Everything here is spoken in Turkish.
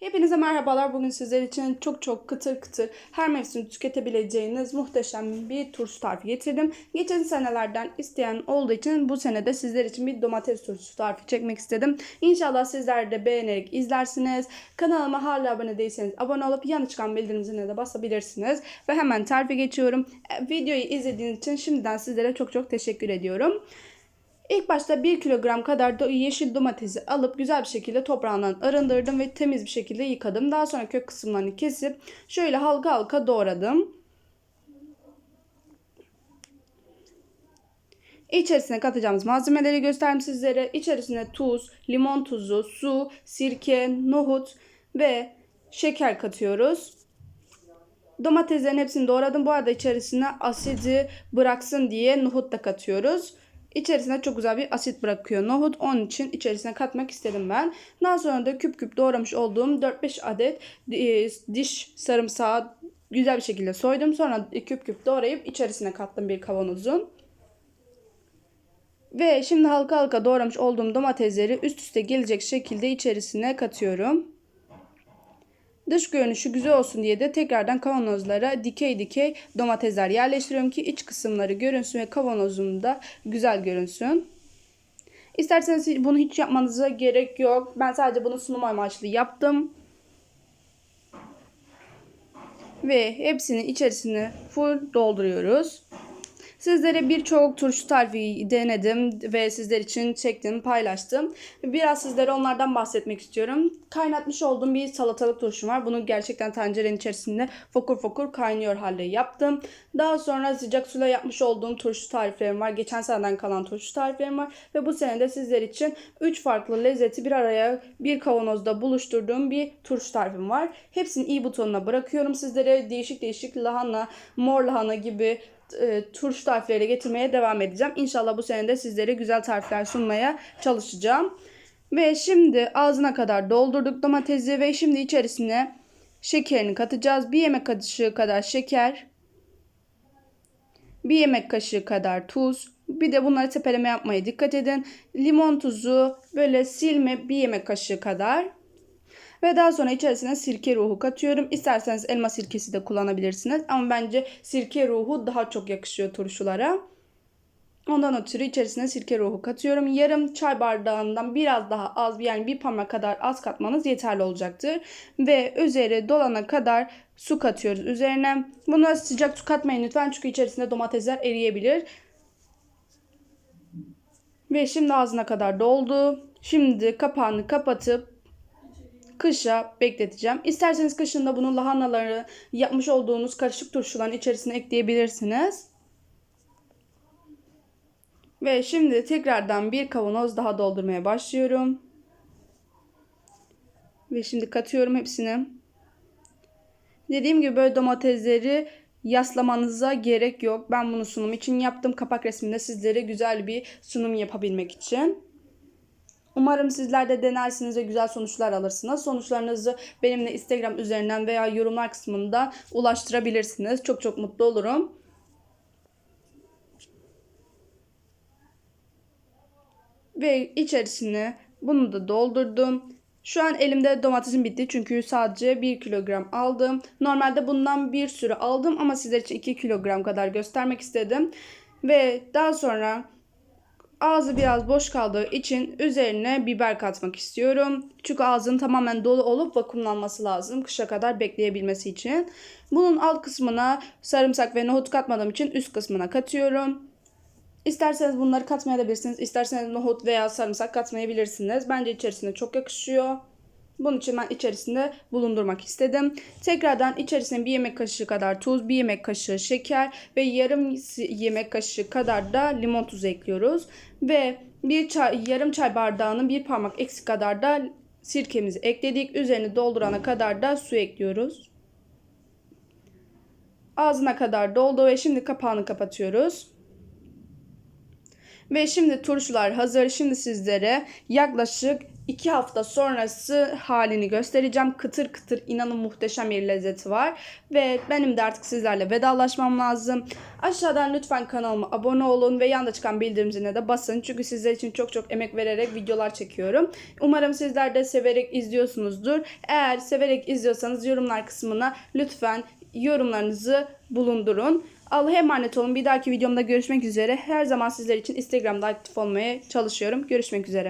Hepinize merhabalar. Bugün sizler için çok çok kıtır kıtır her mevsim tüketebileceğiniz muhteşem bir turşu tarifi getirdim. Geçen senelerden isteyen olduğu için bu sene de sizler için bir domates turşusu tarifi çekmek istedim. İnşallah sizler de beğenerek izlersiniz. Kanalıma hala abone değilseniz abone olup yanı çıkan bildirim ziline de basabilirsiniz. Ve hemen tarife geçiyorum. E, Videoyu izlediğiniz için şimdiden sizlere çok çok teşekkür ediyorum. İlk başta 1 kilogram kadar da yeşil domatesi alıp güzel bir şekilde toprağından arındırdım ve temiz bir şekilde yıkadım. Daha sonra kök kısımlarını kesip şöyle halka halka doğradım. İçerisine katacağımız malzemeleri gösterdim sizlere. İçerisine tuz, limon tuzu, su, sirke, nohut ve şeker katıyoruz. Domateslerin hepsini doğradım. Bu arada içerisine asidi bıraksın diye nohut da katıyoruz. İçerisine çok güzel bir asit bırakıyor nohut. Onun için içerisine katmak istedim ben. Daha sonra da küp küp doğramış olduğum 4-5 adet e, diş sarımsağı güzel bir şekilde soydum. Sonra küp küp doğrayıp içerisine kattım bir kavanozun. Ve şimdi halka halka doğramış olduğum domatesleri üst üste gelecek şekilde içerisine katıyorum. Dış görünüşü güzel olsun diye de tekrardan kavanozlara dikey dikey domatesler yerleştiriyorum ki iç kısımları görünsün ve kavanozum da güzel görünsün. İsterseniz bunu hiç yapmanıza gerek yok. Ben sadece bunu sunum amaçlı yaptım. Ve hepsini içerisine full dolduruyoruz. Sizlere birçok turşu tarifi denedim ve sizler için çektim, paylaştım. Biraz sizlere onlardan bahsetmek istiyorum. Kaynatmış olduğum bir salatalık turşum var. Bunu gerçekten tencerenin içerisinde fokur fokur kaynıyor halde yaptım. Daha sonra sıcak suyla yapmış olduğum turşu tariflerim var. Geçen seneden kalan turşu tariflerim var. Ve bu sene de sizler için 3 farklı lezzeti bir araya bir kavanozda buluşturduğum bir turşu tarifim var. Hepsini i butonuna bırakıyorum sizlere. Değişik değişik lahana, mor lahana gibi e, turşu tarifleriyle getirmeye devam edeceğim. İnşallah bu sene de sizlere güzel tarifler sunmaya çalışacağım. Ve şimdi ağzına kadar doldurduk domatesi ve şimdi içerisine şekerini katacağız. Bir yemek kaşığı kadar şeker. Bir yemek kaşığı kadar tuz. Bir de bunları tepeleme yapmaya dikkat edin. Limon tuzu böyle silme bir yemek kaşığı kadar. Ve daha sonra içerisine sirke ruhu katıyorum. İsterseniz elma sirkesi de kullanabilirsiniz. Ama bence sirke ruhu daha çok yakışıyor turşulara. Ondan ötürü içerisine sirke ruhu katıyorum. Yarım çay bardağından biraz daha az yani bir parmak kadar az katmanız yeterli olacaktır. Ve üzeri dolana kadar su katıyoruz üzerine. Buna sıcak su katmayın lütfen çünkü içerisinde domatesler eriyebilir. Ve şimdi ağzına kadar doldu. Şimdi kapağını kapatıp kışa bekleteceğim. İsterseniz kışında bunu lahanaları yapmış olduğunuz karışık turşuların içerisine ekleyebilirsiniz. Ve şimdi tekrardan bir kavanoz daha doldurmaya başlıyorum. Ve şimdi katıyorum hepsini. Dediğim gibi böyle domatesleri yaslamanıza gerek yok. Ben bunu sunum için yaptım. Kapak resminde sizlere güzel bir sunum yapabilmek için. Umarım sizler de denersiniz ve güzel sonuçlar alırsınız. Sonuçlarınızı benimle Instagram üzerinden veya yorumlar kısmında ulaştırabilirsiniz. Çok çok mutlu olurum. Ve içerisine bunu da doldurdum. Şu an elimde domatesim bitti çünkü sadece 1 kilogram aldım. Normalde bundan bir sürü aldım ama sizler için 2 kilogram kadar göstermek istedim. Ve daha sonra ağzı biraz boş kaldığı için üzerine biber katmak istiyorum. Çünkü ağzının tamamen dolu olup vakumlanması lazım kışa kadar bekleyebilmesi için. Bunun alt kısmına sarımsak ve nohut katmadığım için üst kısmına katıyorum. İsterseniz bunları katmayabilirsiniz. İsterseniz nohut veya sarımsak katmayabilirsiniz. Bence içerisine çok yakışıyor. Bunun için ben içerisinde bulundurmak istedim. Tekrardan içerisine bir yemek kaşığı kadar tuz, bir yemek kaşığı şeker ve yarım yemek kaşığı kadar da limon tuzu ekliyoruz. Ve bir çay, yarım çay bardağının bir parmak eksik kadar da sirkemizi ekledik. Üzerini doldurana kadar da su ekliyoruz. Ağzına kadar doldu ve şimdi kapağını kapatıyoruz. Ve şimdi turşular hazır. Şimdi sizlere yaklaşık 2 hafta sonrası halini göstereceğim. Kıtır kıtır inanın muhteşem bir lezzeti var. Ve benim de artık sizlerle vedalaşmam lazım. Aşağıdan lütfen kanalıma abone olun ve yanda çıkan bildirim ziline de basın. Çünkü sizler için çok çok emek vererek videolar çekiyorum. Umarım sizler de severek izliyorsunuzdur. Eğer severek izliyorsanız yorumlar kısmına lütfen yorumlarınızı bulundurun. Allah'a emanet olun. Bir dahaki videomda görüşmek üzere. Her zaman sizler için Instagram'da aktif olmaya çalışıyorum. Görüşmek üzere.